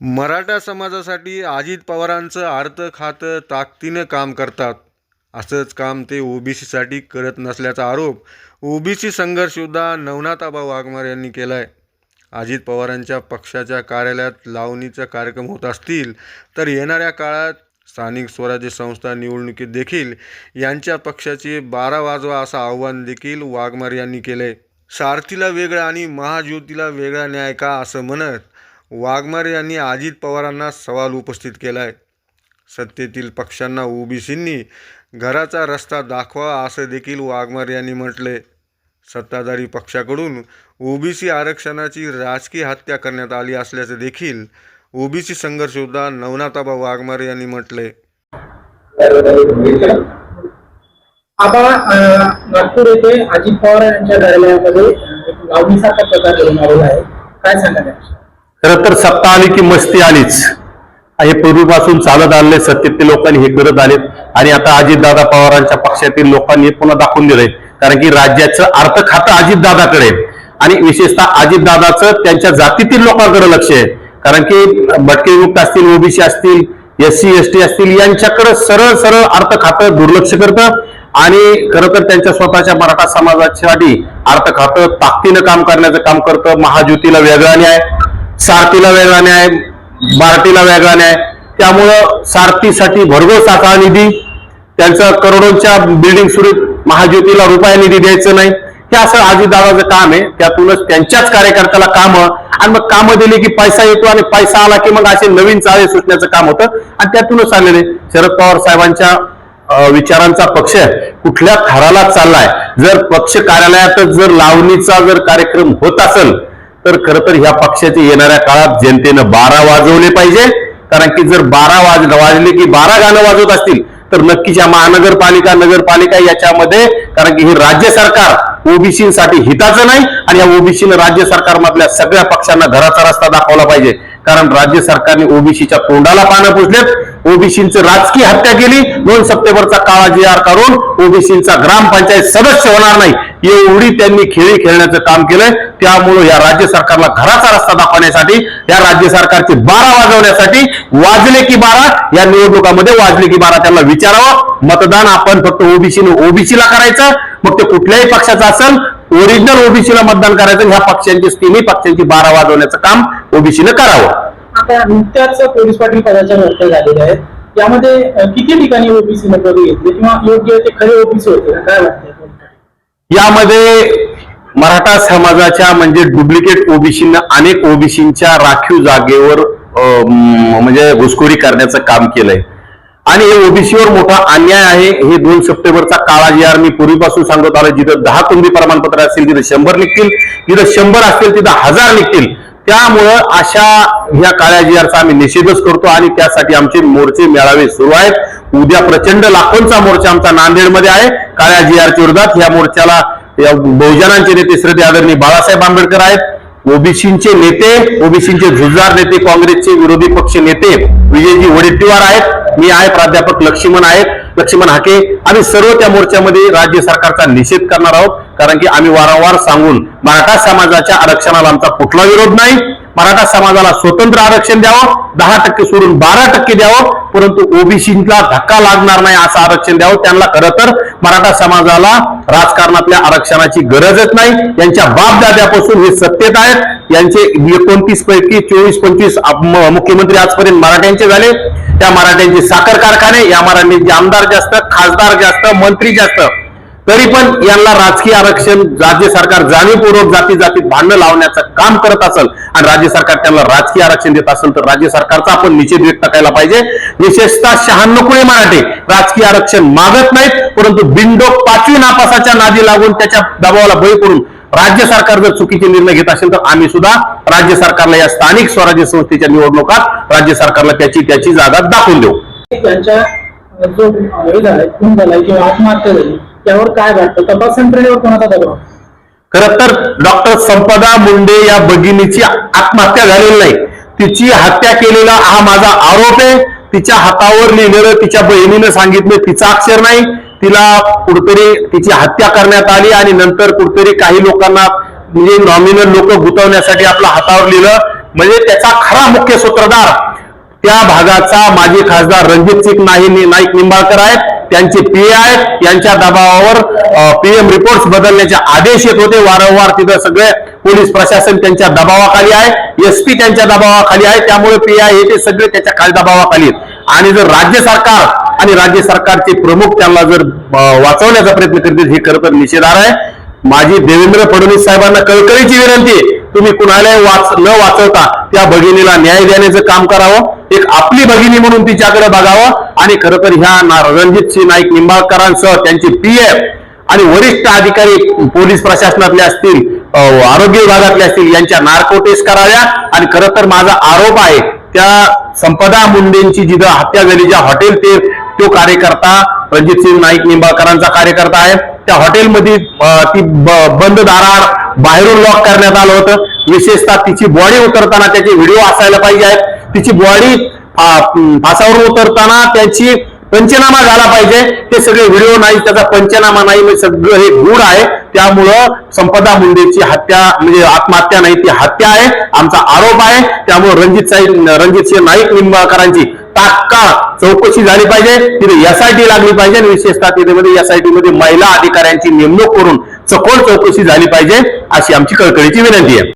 मराठा समाजासाठी अजित पवारांचं अर्थ खातं ताकदीनं काम करतात. असंच काम ते ओबीसीसाठी करत नसल्याचा आरोप ओबीसी संघर्ष योद्धा नवनाथाबा वाघमार यांनी केला आहे अजित पवारांच्या पक्षाच्या कार्यालयात लावणीचा कार्यक्रम होत असतील तर येणाऱ्या काळात स्थानिक स्वराज्य संस्था निवडणुकीत देखील यांच्या पक्षाचे बारा वाजवा असं आव्हान देखील वाघमार यांनी केलं आहे सारथीला वेगळा आणि महाज्योतीला वेगळा न्याय का असं म्हणत वाघमार यांनी अजित पवारांना सवाल उपस्थित केला आहे सत्तेतील पक्षांना ओबीसींनी घराचा रस्ता दाखवा असं देखील वाघमार यांनी म्हटले सत्ताधारी पक्षाकडून ओबीसी आरक्षणाची राजकीय हत्या करण्यात आली असल्याचं देखील ओबीसी संघर्ष योद्धा नवनाथाबा वाघमारे यांनी म्हटले आता नागपूर येथे अजित पवार यांच्या कार्यालयामध्ये लावणीसारखा प्रकार घडून आलेला आहे. काय सांगाल खर तर सत्ता आली की मस्ती आलीच. हे पूर्वीपासून चालत आलेले सत्तेतील लोकांनी हे करत आलेत. आणि आता अजितदादा पवारांच्या पक्षातील लोकांनी हे पुन्हा दाखवून दिलंय. कारण की राज्याचं अर्थ खातं अजितदादाकडे. आणि विशेषतः अजितदादाचं त्यांच्या जातीतील लोकांकडे लक्ष आहे. कारण की भटके विमुक्त असतील ओबीसी असतील एस सी एस टी असतील यांच्याकडे सरळ सरळ अर्थ खातं दुर्लक्ष करतं. आणि खरं तर त्यांच्या स्वतःच्या मराठा समाजासाठी अर्थ खातं ताकदीनं काम करण्याचं काम करतं. महाज्योतीला वेगळा न्याय. सारथीला वेगळा न्याय बार्टीला वेगळा न्याय. त्यामुळं सारथीसाठी भरघोस असा निधी त्यांचं करोडोंच्या बिल्डिंग सुरू महाज्योतीला रुपया निधी द्यायचं नाही. हे असं अजितदादाचं काम आहे. त्यातूनच त्यांच्याच कार्यकर्त्याला कामं आणि मग कामं दिली की पैसा येतो आणि पैसा आला की मग असे नवीन चाळे सुटण्याचं काम होतं. आणि त्यातूनच आलेले शरद पवार साहेबांच्या विचारांचा पक्ष कुठल्या थराला चाललाय? जर पक्ष कार्यालयातच जर लावणीचा जर कार्यक्रम होत असेल तर खरं तर ह्या पक्षाचे येणाऱ्या काळात जनतेनं बारा वाजवले पाहिजे. कारण की जर बारा वाज वाजले की बारा गाणं वाजवत असतील तर नक्कीच या महानगरपालिका नगरपालिका याच्यामध्ये कारण की हे राज्य सरकार ओबीसीसाठी हिताचं नाही आणि या ओबीसीनं राज्य सरकारमधल्या सगळ्या पक्षांना घराचा रस्ता दाखवला पाहिजे. कारण राज्य सरकारने ओबीसीच्या तोंडाला पानं पुसलेत. ओबीसींची राजकीय हत्या केली. दोन सप्टेंबरचा काळा जी आर काढून ओबीसींचा ग्रामपंचायत सदस्य होणार नाही. एवढी त्यांनी खेळी खेळण्याचं काम केलंय. त्यामुळं या राज्य सरकारला घराचा रस्ता दाखवण्यासाठी या राज्य सरकारचे बारा वाजवण्यासाठी वाजले की बारा या निवडणुकामध्ये वाजले की बारा त्यांना विचारावं. मतदान आपण फक्त ओबीसीने ओबीसीला करायचं. मग ते कुठल्याही पक्षाचं असेल ओरिजिनल ओबीसीला मतदान करायचं ह्या पक्षांची तिन्ही पक्षांची बारा वाजवण्याचं काम ओबीसीनं करावं. आता नुकत्याच पोलीस पाटील पदाच्या भरत्या झालेल्या आहेत. यामध्ये अं, किती ठिकाणी ओबीसी पदवी घेतली किंवा योग्य ते खरे ओबीसी होते? काय वाटतं यामध्ये मराठा समाजाच्या म्हणजे डुप्लिकेट ओबीसीनं अनेक ओबीसींच्या राखीव जागेवर म्हणजे घुसखोरी करण्याचं काम केलंय. आणि हे ओबीसीवर मोठा अन्याय आहे. हे दोन सप्टेंबरचा काळा जी आर मी पूर्वीपासून सांगत आलो जिथं दहा कुंभी प्रमाणपत्र असतील तिथं शंभर निघतील. जिथं शंभर असतील तिथं हजार निघतील. त्यामुळं अशा ह्या काळ्या जी आरचा आम्ही निषेधच करतो आणि त्यासाठी आमचे मोर्चे मेळावे सुरू आहेत. उद्या प्रचंड लाखोंचा मोर्चा आमचा नांदेडमध्ये आहे. काळ्या जी आरच्या विरोधात या मोर्चाला या बहुजनांचे नेते श्रद्धे आदरणीय बाळासाहेब आंबेडकर आहेत. ओबीसीचे नेते ओबीसीचे झुजार नेते काँग्रेसचे विरोधी पक्ष नेते विजयजी वडेट्टीवार आहेत मी आहे प्राध्यापक लक्ष्मण आहेत लक्ष्मण हाके. आम्ही सर्व त्या मोर्चामध्ये राज्य सरकारचा निषेध करणार आहोत कारण की आम्ही वारंवार सांगून मराठा समाजाच्या आरक्षणाला आमचा कुठला विरोध नाही. मराठा समाजाला स्वतंत्र आरक्षण द्यावं दहा टक्के सोडून बारा टक्के द्यावं परंतु ओबीसीला धक्का लागणार नाही असं आरक्षण द्यावं. त्यांना खरं तर मराठा समाजाला राजकारणातल्या आरक्षणाची गरजच नाही. यांच्या बापदाद्यापासून हे सत्तेत आहेत. यांचे एकोणतीस पैकी चोवीस पंचवीस मुख्यमंत्री आजपर्यंत मराठ्यांचे झाले. त्या मराठ्यांचे साखर कारखाने या मराठ्यांचे आमदार जास्त खासदार जास्त मंत्री जास्त. तरी पण यांना राजकीय आरक्षण राज्य सरकार जाणीवपूर्वक जाती जातीत भांडणं लावण्याचं काम करत असेल आणि राज्य सरकार त्यांना राजकीय आरक्षण देत असेल तर राज्य सरकारचा आपण निषेध व्यक्त करायला पाहिजे. विशेषतः शहाण्णकुळे मराठे राजकीय आरक्षण मागत नाहीत परंतु बिंडोक पाचवी नापासाच्या नादी लागून त्याच्या दबावाला बळी पडून राज्य सरकार जर चुकीचे निर्णय घेत असेल तर आम्ही सुद्धा राज्य सरकारला या स्थानिक स्वराज्य संस्थेच्या निवडणुकात राज्य सरकारला त्याची त्याची जागा दाखवून देऊ. त्यांच्या जो हे झालाय खून झालाय किंवा आत्महत्या झाली त्यावर काय वाटतं तपास यंत्रणेवर कोणाचा दबाव खर तर डॉक्टर संपदा मुंडे या भगिनीची आत्महत्या झालेली नाही. तिची हत्या केलेला हा माझा आरोप आहे. तिच्या हातावर लिहिलेलं तिच्या बहिणीनं सांगितलं तिचा अक्षर नाही. तिला कुठतरी तिची हत्या करण्यात आली आणि नंतर कुठतरी काही लोकांना म्हणजे नॉमिनल लोक गुंतवण्यासाठी आपलं हातावर लिहिलं. म्हणजे त्याचा खरा मुख्य सूत्रधार त्या भागाचा माजी खासदार रणजित सिंग नाही नाईक निंबाळकर आहेत. त्यांचे पी आय यांच्या दबावावर पीएम रिपोर्ट्स बदलण्याचे आदेश येत होते. वारंवार तिथं सगळे पोलीस प्रशासन त्यांच्या दबावाखाली आहे. एसपी त्यांच्या दबावाखाली आहे. त्यामुळे पी आय हे ते सगळे त्याच्याखाली दबावाखाली आणि जर राज्य सरकार आणि राज्य सरकारचे प्रमुख त्यांना जर वाचवण्याचा प्रयत्न करतील हे खरं तर निषेधार आहे. माझी देवेंद्र फडणवीस साहेबांना कळकळीची विनंती आहे. तुम्ही कुणालाही वाच न वाचवता त्या भगिनीला न्याय देण्याचं काम करावं. एक आपली भगिनी म्हणून तिच्याकडे बघावं. आणि खरं तर ह्या रणजित सिंह नाईक निंबाळकरांसह त्यांचे पीएफ आणि वरिष्ठ अधिकारी पोलीस प्रशासनातले असतील आरोग्य विभागातले असतील यांच्या नार्को टेस्ट कराव्या. आणि खरं तर माझा आरोप आहे त्या संपदा मुंडेंची जिथं हत्या झाली ज्या हॉटेल ते तो कार्यकर्ता रणजित सिंग नाईक निंबाळकरांचा कार्यकर्ता आहे त्या हॉटेलमध्ये ती बंद दाराआड बाहेरून लॉक करण्यात आलं होतं. विशेषतः तिची बॉडी उतरताना त्याचे व्हिडिओ असायला पाहिजे आहेत. तिची बॉडी फासावरून उतरताना त्याची पंचनामा झाला पाहिजे. ते सगळे व्हिडिओ नाही त्याचा पंचनामा नाही म्हणजे सगळं हे गुढ आहे. त्यामुळं संपदा मुंडेची हत्या म्हणजे आत्महत्या नाही ती हत्या आहे. आमचा आरोप आहे. त्यामुळे रणजित साहेब रणजित सिंह नाईक निंबाळकरांची तात्काळ चौकशी झाली पाहिजे. तिथे एसआयटी लागली पाहिजे. आणि विशेषतः तिथे एसआयटी मध्ये महिला अधिकाऱ्यांची नेमणूक करून सखोल चौकशी झाली पाहिजे अशी आमची कळकळीची विनंती आहे.